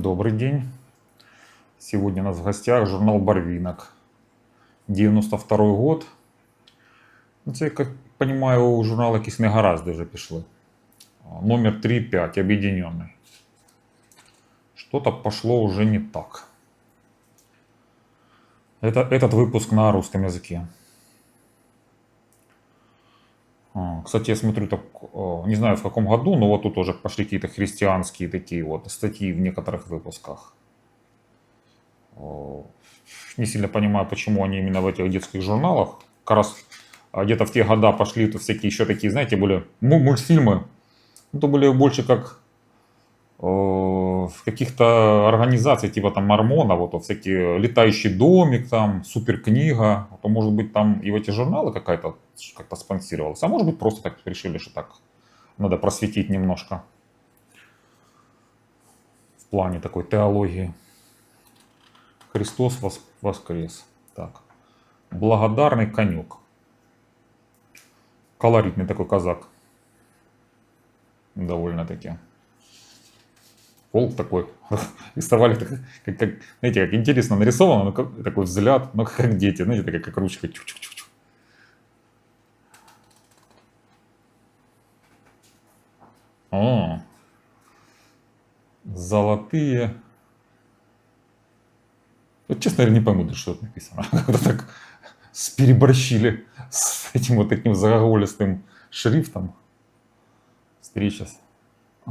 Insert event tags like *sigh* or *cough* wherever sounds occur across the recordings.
Добрый день. Сегодня у нас в гостях журнал «Барвинок». 92 год. Ну, Це, як понимаю, у журнала якісь негаразди вже пішли. А, Номер 3.5, объединенный. Что-то пошло уже не так. Это, этот выпуск на русском языке. А, Кстати, я смотрю, так, не знаю в каком году, но вот тут уже пошли какие-то христианские такие вот статьи в некоторых выпусках. Не сильно понимаю, почему они именно в этих детских журналах. Как раз а, где-то в те года пошли то всякие еще такие, знаете, были му- мультфильмы. Ну, то были больше как в каких-то организациях, типа там Мормона, вот, вот всякие летающий домик, там, суперкнига, а то может быть там и в эти журналы какая-то как-то спонсировалась, а может быть просто так решили, что так надо просветить немножко в плане такой теологии. Христос вос- воскрес. Так. Благодарный конек. Колоритный такой казак. Довольно-таки. Волк такой. *laughs* Рисовали так, как, как, знаете, как интересно нарисовано, ну, как- такой взгляд, ну, как дети, знаете, такая, как ручка. Чу-чу-чу-чу. О, золотые. Вот, честно, я не пойму, да, что тут написано. *laughs* Как-то так переборщили с этим вот таким загогулистым шрифтом. Встреча с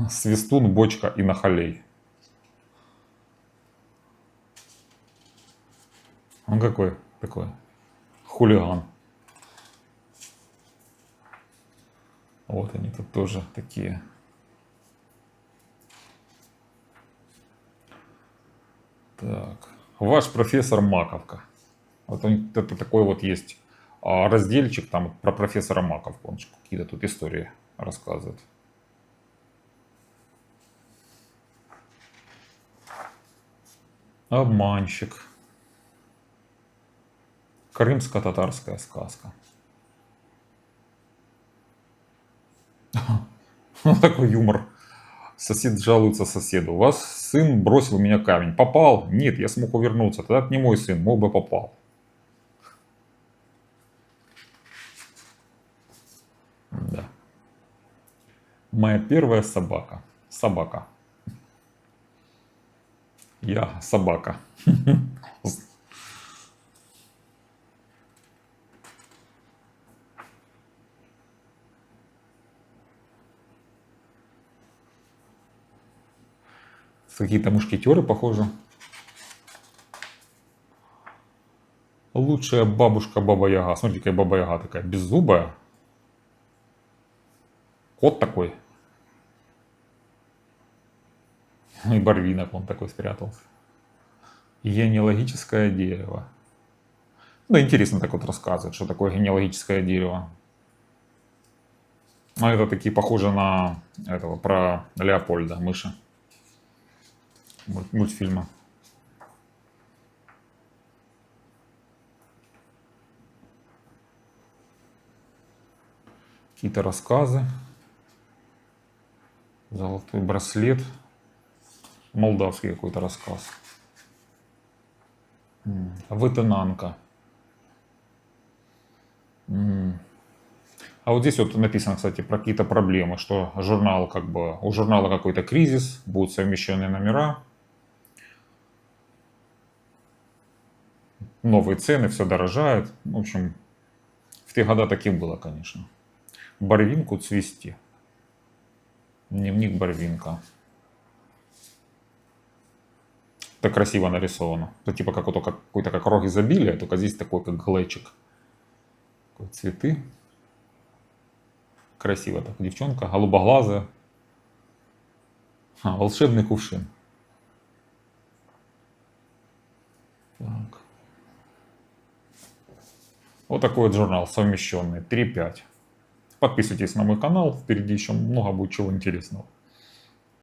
Свистун, бочка и нахалей. Он какой такой хулиган. Вот они тут тоже такие. Так. Ваш профессор Маковка. Вот он, это такой вот есть а, разделчик там про профессора Маковку. Он какие-то тут истории рассказывает. Обманщик. Крымско-татарская сказка. *laughs* Ну, Такой юмор. Сосед жалуется соседу. У вас сын бросил в меня камень. Попал? Нет, я смог увернуться. Тогда не мой сын, мог бы попал. Да. Моя первая собака. Собака. Я собака. Какие-то мушкетеры, похоже. Лучшая бабушка Баба Яга. Смотрите, какая Баба Яга такая беззубая. Кот такой. *laughs* И Барвинок он такой спрятался. Генеалогическое дерево. Ну, интересно так вот рассказывает, что такое генеалогическое дерево. А это такие похожи на этого, про Леопольда, мыши. Муль- Мультфильма. Какие-то рассказы. Золотой браслет. Молдавский какой-то рассказ. М. А вот здесь вот написано, кстати, про какие-то проблемы, что журнал как бы, у журнала какой-то кризис, будут совмещенные номера, новые цены, все дорожает. В общем, в те года таким было, конечно. Барвинку цвести. Дневник Барвинка. Так красиво нарисовано. Это типа как, вот, как какой-то как рог изобилия, только здесь такой как глечик. Цветы. Красиво так. Девчонка, голубоглазая. А, волшебный кувшин. Так. Вот такой вот журнал совмещенный. 3.5. Подписывайтесь на мой канал. Впереди еще много будет чего интересного.